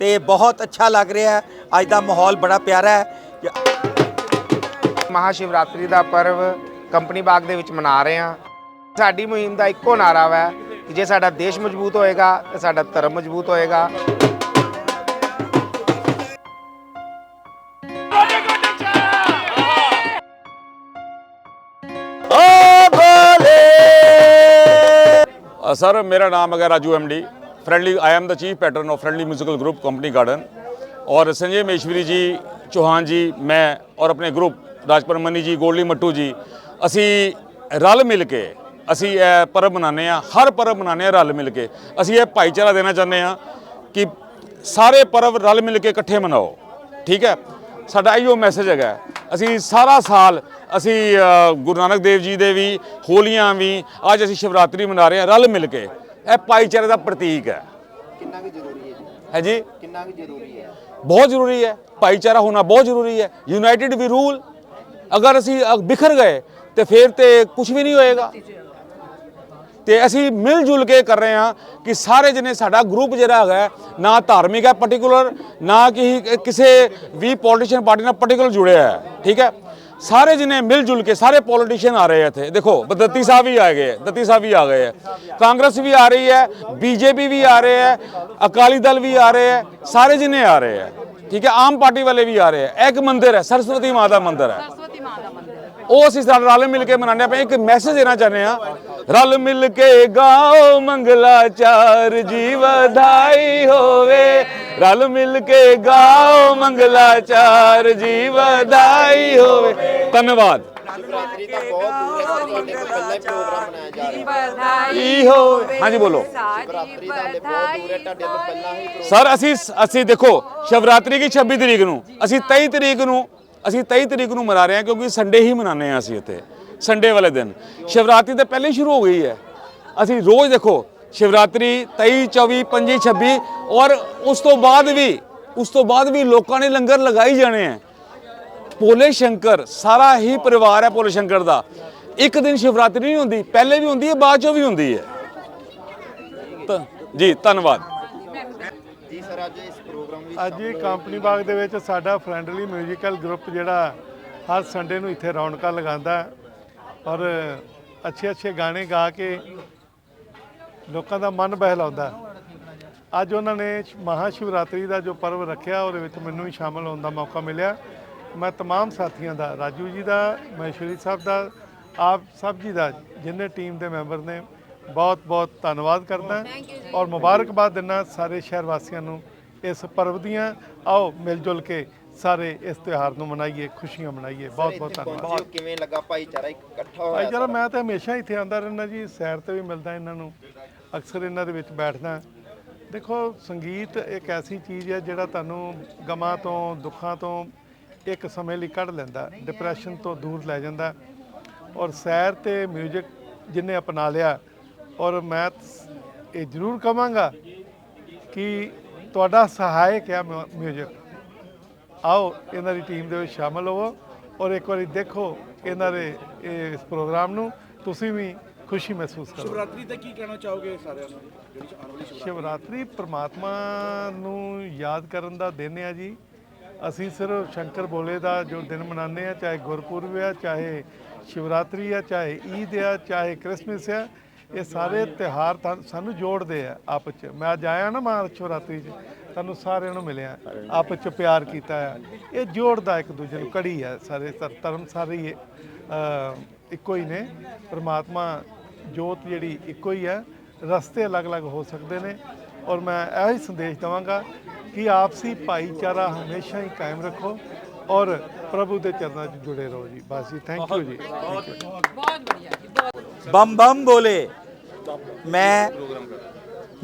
ਤੇ ਬਹੁਤ ਅੱਛਾ ਲੱਗ ਰਿਹਾ ਅੱਜ ਦਾ ਮਾਹੌਲ ਬੜਾ ਪਿਆਰਾ ਹੈ। ਮਹਾਸ਼ਿਵਰਾਤਰੀ ਦਾ ਪਰਵ ਕੰਪਨੀ ਬਾਗ ਦੇ ਵਿੱਚ ਮਨਾ ਰਹੇ ਹਾਂ। ਸਾਡੀ ਮੁਹਿੰਮ ਦਾ ਇੱਕੋ ਨਾਰਾ ਵਾ ਕਿ ਜੇ ਸਾਡਾ ਦੇਸ਼ ਮਜ਼ਬੂਤ ਹੋਏਗਾ ਤੇ ਸਾਡਾ ਧਰਮ ਮਜ਼ਬੂਤ ਹੋਏਗਾ। ਸਰ ਮੇਰਾ ਨਾਮ ਹੈਗਾ Raju MD M D friendly I am the chief patron of friendly musical group company garden और संजय मेश्वरी जी ਚੌਹਾਨ ਜੀ ਮੈਂ ਔਰ ਆਪਣੇ ਗਰੁੱਪ ਰਾਜਪੁਰ ਮਨੀ ਜੀ ਗੋਲਡੀ ਮੱਟੂ ਜੀ ਅਸੀਂ ਰਲ ਮਿਲ ਕੇ ਅਸੀਂ ਇਹ ਪਰਬ ਮਨਾਉਂਦੇ ਆ ਹਰ ਪਰਬ ਮਨਾਉਂਦੇ ਆ ਰਲ ਮਿਲ ਕੇ ਅਸੀਂ ਇਹ ਭਾਈਚਾਰਾ ਦੇਣਾ ਚਾਹੁੰਦੇ ਆ ਕਿ ਸਾਰੇ ਪਰਬ ਰਲ ਮਿਲ ਕੇ ਇਕੱਠੇ ਮਨਾਓ ਠੀਕ ਹੈ ਸਾਡਾ ਇਹੋ ਮੈਸੇਜ ਹੈਗਾ ਅਸੀਂ ਸਾਰਾ ਸਾਲ ਅਸੀਂ ਅ, ਗੁਰੂ ਨਾਨਕ ਦੇਵ ਜੀ ਦੇ ਵੀ ਹੋਲੀਆਂ ਵੀ ਅੱਜ ਅਸੀਂ ਸ਼ਿਵਰਾਤਰੀ ਮਨਾ ਰਹੇ ਹਾਂ ਰਲ ਮਿਲ ਕੇ ਇਹ ਭਾਈਚਾਰੇ ਦਾ ਪ੍ਰਤੀਕ ਹੈ। ਕਿੰਨਾ ਕੁ ਜ਼ਰੂਰੀ ਹੈ ਜੀ? ਹੈ ਜੀ? ਕਿੰਨਾ ਕੁ ਜ਼ਰੂਰੀ ਹੈ? ਬਹੁਤ ਜ਼ਰੂਰੀ ਹੈ। ਭਾਈਚਾਰਾ ਹੋਣਾ ਬਹੁਤ ਜ਼ਰੂਰੀ ਹੈ। ਯੂਨਾਈਟਿਡ ਵੀ ਰੂਲ ਅਗਰ ਅਸੀਂ ਬਿਖਰ ਗਏ ਤੇ ਫਿਰ ਤੇ ਕੁਝ ਵੀ ਨਹੀਂ ਹੋਏਗਾ। ਤੇ ਅਸੀਂ ਮਿਲ ਜੁਲ ਕੇ ਕਰ ਰਹੇ ਹਾਂ ਕਿ ਸਾਰੇ ਜਣੇ ਸਾਡਾ ਗਰੁੱਪ ਜਿਹੜਾ ਹੈਗਾ ਨਾ ਧਾਰਮਿਕ ਹੈ ਪਾਰਟਿਕੂਲਰ ਨਾ ਕਿ ਕਿਸੇ ਵੀ ਪੋਲੀਟੀਸ਼ੀਅਨ ਪਾਰਟੀ ਨਾਲ ਪਾਰਟਿਕੂਲਰ ਜੁੜਿਆ ਹੈ। ਠੀਕ ਹੈ? ਸਾਰੇ ਜਣੇ ਮਿਲ ਜੁਲ ਕੇ ਸਾਰੇ ਪੋਲੀਟੀਸ਼ੀਅਨ ਆ ਰਹੇ ਹੈ ਇੱਥੇ। ਦੇਖੋ, ਦੱਤੀ ਸਾਹਿਬ ਵੀ ਆ ਗਏ ਹੈ ਦੱਤੀ ਸਾਹਿਬ ਵੀ ਆ ਗਏ ਹੈ ਕਾਂਗਰਸ ਵੀ ਆ ਰਹੀ ਹੈ, ਬੀਜੇਪੀ ਵੀ ਆ ਰਹੇ ਹੈ, ਅਕਾਲੀ ਦਲ ਵੀ ਆ ਰਹੇ ਹੈ, ਸਾਰੇ ਜਣੇ ਆ ਰਹੇ ਹੈ ਠੀਕ ਹੈ, ਆਮ ਪਾਰਟੀ ਵਾਲੇ ਵੀ ਆ ਰਹੇ ਹੈ ਇਹ ਇੱਕ ਮੰਦਿਰ ਹੈ, ਸਰਸਵਤੀ ਮਾਤਾ ਦਾ ਮੰਦਿਰ ਹੈ। ਸਰਸਵਤੀ ਮਾਂ ਮੰਦਿਰ। ਹੈ ਉਹ ਅਸੀਂ ਸਾਰੇ ਰਲ ਮਿਲ ਕੇ ਮਨਾਉਂਦੇ ਪਏ ਇੱਕ ਮੈਸੇਜ ਦੇਣਾ ਚਾਹੁੰਦੇ ਆ ਰਲ ਮਿਲ ਕੇ ਗਾਓ ਮੰਗਲਾਚਾਰ ਜੀ ਵਧਾਈ ਹੋਵੇ। ਰਲ ਮਿਲ ਕੇ ਗਾਓ ਮੰਗਲਾਚਾਰ ਜੀ ਵਧਾਈ ਹੋਵੇ। ਧੰਨਵਾਦ। ਹਾਂਜੀ ਬੋਲੋ। ਸਰ ਅਸੀਂ ਅਸੀਂ ਦੇਖੋ ਸ਼ਿਵਰਾਤਰੀ ਕੀ 26 ਤਰੀਕ ਨੂੰ? ਅਸੀਂ 23 ਤਰੀਕ ਨੂੰ ਅਸੀਂ 23 ਤਰੀਕ ਨੂੰ ਮਨਾ ਰਹੇ ਹਾਂ ਕਿਉਂਕਿ ਸੰਡੇ ਹੀ ਮਨਾਉਂਦੇ ਹਾਂ ਅਸੀਂ ਇੱਥੇ ਸੰਡੇ ਵਾਲੇ ਦਿਨ। ਸ਼ਿਵਰਾਤਰੀ ਤਾਂ ਪਹਿਲੇ ਹੀ ਸ਼ੁਰੂ ਹੋ ਗਈ ਹੈ। ਅਸੀਂ ਰੋਜ਼ ਦੇਖੋ, ਸ਼ਿਵਰਾਤਰੀ 23 24 25 26 ਔਰ ਉਸ ਤੋਂ ਬਾਅਦ ਵੀ, ਉਸ ਤੋਂ ਬਾਅਦ ਵੀ ਲੋਕਾਂ ਨੇ ਲੰਗਰ ਲਗਾਈ ਜਾਣੇ ਆ ਭੋਲੇ ਸ਼ੰਕਰ, ਸਾਰਾ ਹੀ ਪਰਿਵਾਰ ਹੈ ਭੋਲੇ ਸ਼ੰਕਰ ਦਾ। ਇੱਕ ਦਿਨ ਸ਼ਿਵਰਾਤਰੀ ਨਹੀਂ ਹੁੰਦੀ, ਪਹਿਲੇ ਵੀ ਹੁੰਦੀ ਹੈ, ਬਾਅਦ ਚੋਂ ਵੀ ਹੁੰਦੀ ਹੈ। ਤਾਂ ਜੀ, ਧੰਨਵਾਦ। ਅੱਜ ਇਸ ਇਹ ਕੰਪਨੀ ਬਾਗ ਦੇ ਵਿੱਚ ਸਾਡਾ ਫਰੈਂਡਲੀ ਮਿਊਜ਼ੀਕਲ ਗਰੁੱਪ ਜਿਹੜਾ ਹਰ ਸੰਡੇ ਨੂੰ ਇੱਥੇ ਰੌਣਕਾਂ ਲਗਾਉਂਦਾ ਔਰ ਅੱਛੇ ਅੱਛੇ ਗਾਣੇ ਗਾ ਕੇ ਲੋਕਾਂ ਦਾ ਮਨ ਬਹਿਲਾਉਂਦਾ ਅੱਜ ਉਹਨਾਂ ਨੇ ਮਹਾਸ਼ਿਵਰਾਤਰੀ ਦਾ ਜੋ ਪਰਵ ਰੱਖਿਆ ਉਹਦੇ ਵਿੱਚ ਮੈਨੂੰ ਵੀ ਸ਼ਾਮਲ ਹੋਣ ਦਾ ਮੌਕਾ ਮਿਲਿਆ। ਮੈਂ ਤਮਾਮ ਸਾਥੀਆਂ ਦਾ ਰਾਜੂ ਜੀ ਦਾ ਮਹੇਸ਼ਵਰੀ ਸਾਹਿਬ ਦਾ ਆਪ ਸਭ ਜੀ ਦਾ ਜਿੰਨੇ ਟੀਮ ਦੇ ਮੈਂਬਰ ਨੇ ਬਹੁਤ ਬਹੁਤ ਧੰਨਵਾਦ ਕਰਦਾ। ਔਰ ਮੁਬਾਰਕਬਾਦ ਦਿੰਦਾ ਸਾਰੇ ਸ਼ਹਿਰ ਵਾਸੀਆਂ ਨੂੰ। ਇਸ ਪਰਵ ਦੀਆਂ ਆਓ ਮਿਲ ਜੁਲ ਕੇ ਸਾਰੇ ਇਸ ਤਿਉਹਾਰ ਨੂੰ ਮਨਾਈਏ ਖੁਸ਼ੀਆਂ ਮਨਾਈਏ। ਬਹੁਤ ਬਹੁਤ ਧੰਨਵਾਦ। ਕਿਵੇਂ ਲੱਗਾ ਭਾਈਚਾਰਾ? ਇਕੱਠਾ ਹੋਇਆ ਭਾਈ ਚਲੋ ਮੈਂ ਤਾਂ ਹਮੇਸ਼ਾ ਇੱਥੇ ਆਉਂਦਾ ਰਹਿੰਦਾ ਜੀ ਸੈਰ ਤੇ ਵੀ ਮਿਲਦਾ ਇਹਨਾਂ ਨੂੰ। ਅਕਸਰ ਇਹਨਾਂ ਦੇ ਵਿੱਚ ਬੈਠਦਾ। ਦੇਖੋ ਸੰਗੀਤ ਇੱਕ ਐਸੀ ਚੀਜ਼ ਹੈ ਜਿਹੜਾ ਤੁਹਾਨੂੰ ਗਮਾਂ ਤੋਂ ਦੁੱਖਾਂ ਤੋਂ ਇੱਕ ਸਮੇਂ ਲਈ ਕੱਢ ਲੈਂਦਾ ਡਿਪਰੈਸ਼ਨ ਤੋਂ ਦੂਰ ਲੈ ਜਾਂਦਾ। ਔਰ ਸੈਰ ਤੇ 뮤직 ਜਿਨੇ ਅਪਣਾ ਲਿਆ ਔਰ ਮੈਂ ਇਹ ਜ਼ਰੂਰ ਕਵਾਂਗਾ ਕਿ ਤੁਹਾਡਾ ਸਹਾਇਕ ਹੈ 뮤직 ਆਓ ਇਹਨਾਂ ਦੀ ਟੀਮ ਦੇ ਵਿੱਚ ਸ਼ਾਮਲ ਹੋਵੋ ਔਰ ਇੱਕ ਵਾਰੀ ਦੇਖੋ ਇਹਨਾਂ ਦੇ ਇਸ ਪ੍ਰੋਗਰਾਮ ਨੂੰ ਤੁਸੀਂ ਵੀ ਖੁਸ਼ੀ ਮਹਿਸੂਸ ਕਰੋ। ਸ਼ਿਵਰਾਤਰੀ ਤੇ ਕੀ ਕਹਿਣਾ ਚਾਹੋਗੇ ਸਾਰਿਆਂ ਨੂੰ? ਜਿਹੜੀ ਸ਼ਿਵਰਾਤਰੀ। ਪ੍ਰਮਾਤਮਾ ਨੂੰ ਯਾਦ ਕਰਨ ਦਾ ਦਿਨ ਹੈ ਜੀ। ਅਸੀਂ ਸਿਰਫ ਸ਼ੰਕਰ ਬੋਲੇ ਦਾ ਜੋ ਦਿਨ ਮਨਾਉਂਦੇ ਆ ਚਾਹੇ ਗੁਰਪੁਰਬ ਹੈ ਚਾਹੇ ਸ਼ਿਵਰਾਤਰੀ ਹੈ ਚਾਹੇ ਈਦ ਹੈ ਚਾਹੇ ਕ੍ਰਿਸਮਸ ਹੈ ਇਹ ਸਾਰੇ ਤਿਉਹਾਰ ਤਾਂ ਸਾਨੂੰ ਜੋੜਦੇ ਆ ਆਪਸ ਚ। ਮੈਂ ਅੱਜ ਆਇਆ ਨਾ ਮਹਾ ਸ਼ਿਵਰਾਤਰੀ 'ਚ ਤੁਹਾਨੂੰ ਸਾਰਿਆਂ ਨੂੰ ਮਿਲਿਆ ਆਪਸ ਚ ਪਿਆਰ ਕੀਤਾ ਆ। ਇਹ ਜੋੜਦਾ ਇੱਕ ਦੂਜੇ ਨੂੰ ਕੜੀ ਹੈ ਸਾਰੇ ਧਰ- ਧਰਮ ਸਾਰੇ ਹੀ, ਇੱਕੋ ਹੀ ਨੇ। ਪ੍ਰਮਾਤਮਾ ਜੋਤ ਜਿਹੜੀ ਇੱਕੋ ਹੀ ਹੈ ਰਸਤੇ ਅਲੱਗ-ਅਲੱਗ ਹੋ ਸਕਦੇ ਨੇ। ਔਰ ਮੈਂ ਇਹੋ ਹੀ ਸੰਦੇਸ਼ ਦਵਾਂਗਾ ਕਿ ਆਪਸੀ ਭਾਈਚਾਰਾ ਹਮੇਸ਼ਾ ਹੀ ਕਾਇਮ ਰੱਖੋ ਔਰ ਪ੍ਰਭੂ ਦੇ ਚਰਨਾਂ 'ਚ ਜੁੜੇ ਰਹੋ ਜੀ। ਬਸ ਜੀ ਥੈਂਕ ਯੂ ਜੀ। you. ਬਹੁਤ ਵਧੀਆ ਜੀ ਬਹੁਤ ਬੰਮ ਬੰਮ ਬੋਲੇ। ਮੈਂ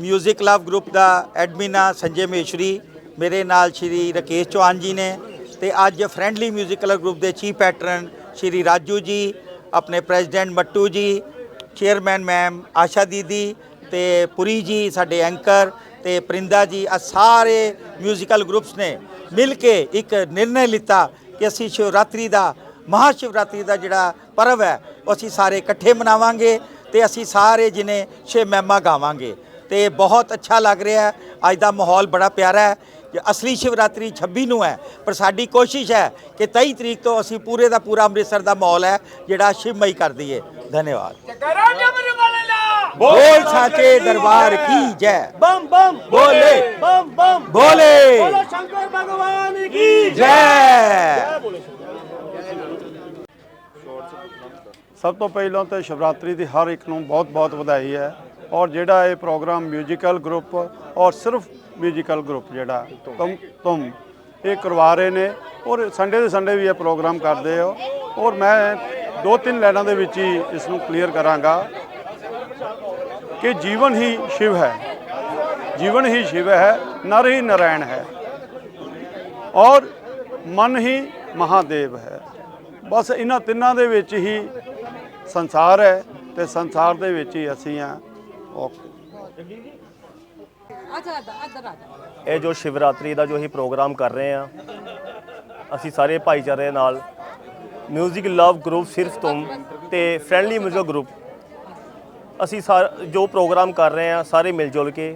ਮਿਊਜ਼ਿਕ ਲਵ ਗਰੁੱਪ ਦਾ ਐਡਮਿਨ ਆ ਸੰਜੇ ਮੇਸ਼ਰੀ। ਮੇਰੇ ਨਾਲ ਸ਼੍ਰੀ ਰਕੇਸ਼ ਚੌਹਾਨ ਜੀ ਨੇ ਤੇ ਅੱਜ ਫਰੈਂਡਲੀ ਮਿਊਜ਼ਿਕਲ ਗਰੁੱਪ ਦੇ ਚੀਫ ਪੈਟਰਨ ਸ਼੍ਰੀ ਰਾਜੂ ਜੀ, ਆਪਣੇ ਪ੍ਰੈਜ਼ੀਡੈਂਟ ਮੱਟੂ ਜੀ ਚੇਅਰਮੈਨ ਮੈਮ ਆਸ਼ਾ ਦੀਦੀ ਤੇ ਪੁਰੀ ਜੀ, ਸਾਡੇ ਐਂਕਰ ਤੇ ਪ੍ਰਿੰਦਾ ਜੀ ਆ ਸਾਰੇ ਮਿਊਜ਼ੀਕਲ ਗਰੁੱਪਸ ਨੇ ਮਿਲ ਕੇ ਇੱਕ ਨਿਰਣੇ ਲਿੱਤਾ ਕਿ ਅਸੀਂ ਸ਼ਿਵਰਾਤਰੀ ਦਾ, ਮਹਾਸ਼ਿਵਰਾਤਰੀ ਦਾ ਜਿਹੜਾ ਪਰਵ ਹੈ, ਉਹ ਅਸੀਂ ਸਾਰੇ ਇਕੱਠੇ ਮਨਾਵਾਂਗੇ। ਤੇ ਅਸੀਂ ਸਾਰੇ ਜਿਨੇ ਛੇ ਮਹਿਮਾ ਗਾਵਾਂਗੇ। ਤੇ ਬਹੁਤ ਅੱਛਾ ਲੱਗ ਰਿਹਾ ਹੈ। ਅੱਜ ਦਾ ਮਾਹੌਲ ਬੜਾ ਪਿਆਰਾ ਹੈ। ਅਸਲੀ ਸ਼ਿਵਰਾਤਰੀ 26 ਨੂੰ ਹੈ। ਪਰ ਸਾਡੀ ਕੋਸ਼ਿਸ਼ ਹੈ ਕਿ 23 ਤਰੀਕ ਤੋਂ ਅਸੀਂ ਪੂਰੇ ਦਾ ਪੂਰਾ ਅੰਮ੍ਰਿਤਸਰ ਦਾ ਮਾਹੌਲ ਹੈ ਜਿਹੜਾ ਸ਼ਿਵਮਈ ਕਰ ਦਈਏ। ਧੰਨਵਾਦ। ਬੋਲ ਸਾਚੇ ਦਰਬਾਰ ਕੀ ਜੈ। ਬਮ ਬਮ ਬੋਲੇ। ਬਮ ਬਮ। ਬੋਲੇ। ਬੋਲੋ ਸ਼ੰਕਰ ਭਗਵਾਨ ਕੀ ਜੈ। ਸਭ ਤੋਂ ਪਹਿਲਾਂ ਤਾਂ ਸ਼ਿਵਰਾਤਰੀ ਦੀ ਹਰ ਇੱਕ ਨੂੰ ਬਹੁਤ-ਬਹੁਤ ਵਧਾਈ ਹੈ ਔਰ ਜਿਹੜਾ ਇਹ ਪ੍ਰੋਗਰਾਮ ਮਿਊਜ਼ੀਕਲ ਗਰੁੱਪ ਔਰ ਸਿਰਫ ਮਿਊਜ਼ੀਕਲ ਗਰੁੱਪ ਜਿਹੜਾ, ਤੁਮ ਤੁਮ, ਇਹ ਕਰਵਾ ਰਹੇ ਨੇ ਔਰ ਸੰਡੇ ਦੇ ਸੰਡੇ ਵੀ ਇਹ ਪ੍ਰੋਗਰਾਮ ਕਰਦੇ ਹੋ ਔਰ ਮੈਂ ਦੋ ਤਿੰਨ ਲਾਈਨਾਂ ਦੇ ਵਿੱਚ ਹੀ ਇਸ ਨੂੰ ਕਲੀਅਰ ਕਰਾਂਗਾ ਕਿ ਜੀਵਨ ਹੀ ਸ਼ਿਵ ਹੈ, ਜੀਵਨ ਹੀ ਸ਼ਿਵ ਹੈ, ਨਰ ਹੀ ਨਾਰਾਇਣ ਹੈ ਔਰ ਮਨ ਹੀ ਮਹਾਦੇਵ ਹੈ। ਬਸ ਇਹਨਾਂ ਤਿੰਨਾਂ ਦੇ ਵਿੱਚ ਹੀ ਸੰਸਾਰ ਹੈ ਤੇ ਸੰਸਾਰ ਦੇ ਵਿੱਚ ਹੀ ਅਸੀਂ ਆ ਓਕੇ ਅੱਛਾ ਅੱਧਾ ਅੱਧਾ ਰਾਜਾ ਇਹ ਜੋ ਸ਼ਿਵਰਾਤਰੀ ਦਾ ਜੋ ਅਸੀਂ ਪ੍ਰੋਗਰਾਮ ਕਰ ਰਹੇ ਆ ਅਸੀਂ ਸਾਰੇ ਭਾਈਚਾਰੇ ਨਾਲ 뮤직 ਲਵ ਗਰੁੱਪ ਸਿਰਫ ਤੁਮ ਤੇ ਫ੍ਰੈਂਡਲੀ 뮤직 ਗਰੁੱਪ ਅਸੀਂ ਸਾਰ ਜੋ ਪ੍ਰੋਗਰਾਮ ਕਰ ਰਹੇ ਆ ਸਾਰੇ ਮਿਲ ਜੁਲ ਕੇ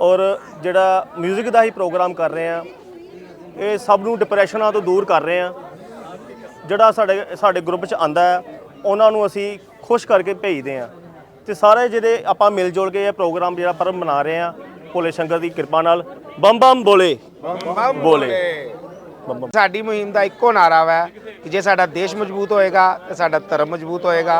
ਔਰ ਜਿਹੜਾ 뮤직 ਦਾ ਹੀ ਪ੍ਰੋਗਰਾਮ ਕਰ ਰਹੇ ਆ ਇਹ ਸਭ ਨੂੰ ਡਿਪਰੈਸ਼ਨਾਂ ਤੋਂ ਦੂਰ ਕਰ ਰਹੇ ਆ ਜਿਹੜਾ ਸਾਡੇ ਸਾਡੇ ਗਰੁੱਪ 'ਚ ਆਂਦਾ ਹੈ ਉਹਨਾਂ ਨੂੰ ਅਸੀਂ ਖੁਸ਼ ਕਰਕੇ ਭੇਜਦੇ ਆ ਤੇ ਸਾਰੇ ਜਿਹੜੇ ਆਪਾਂ ਮਿਲ ਜੁਲ ਕੇ ਇਹ ਪ੍ਰੋਗਰਾਮ ਜਿਹੜਾ ਪਰਮ ਮਨਾ ਰਹੇ ਆ ਭੋਲੇ ਸ਼ੰਕਰ ਦੀ ਕਿਰਪਾ ਨਾਲ ਬੰਮ ਬੰਮ ਬੋਲੇ। ਬੋਲੇ। ਸਾਡੀ ਮੁਹਿੰਮ ਦਾ ਇੱਕੋ ਨਾਰਾ ਹੈ ਕਿ ਜੇ ਸਾਡਾ ਦੇਸ਼ ਮਜ਼ਬੂਤ ਹੋਏਗਾ ਤੇ ਸਾਡਾ ਧਰਮ ਮਜ਼ਬੂਤ ਹੋਏਗਾ।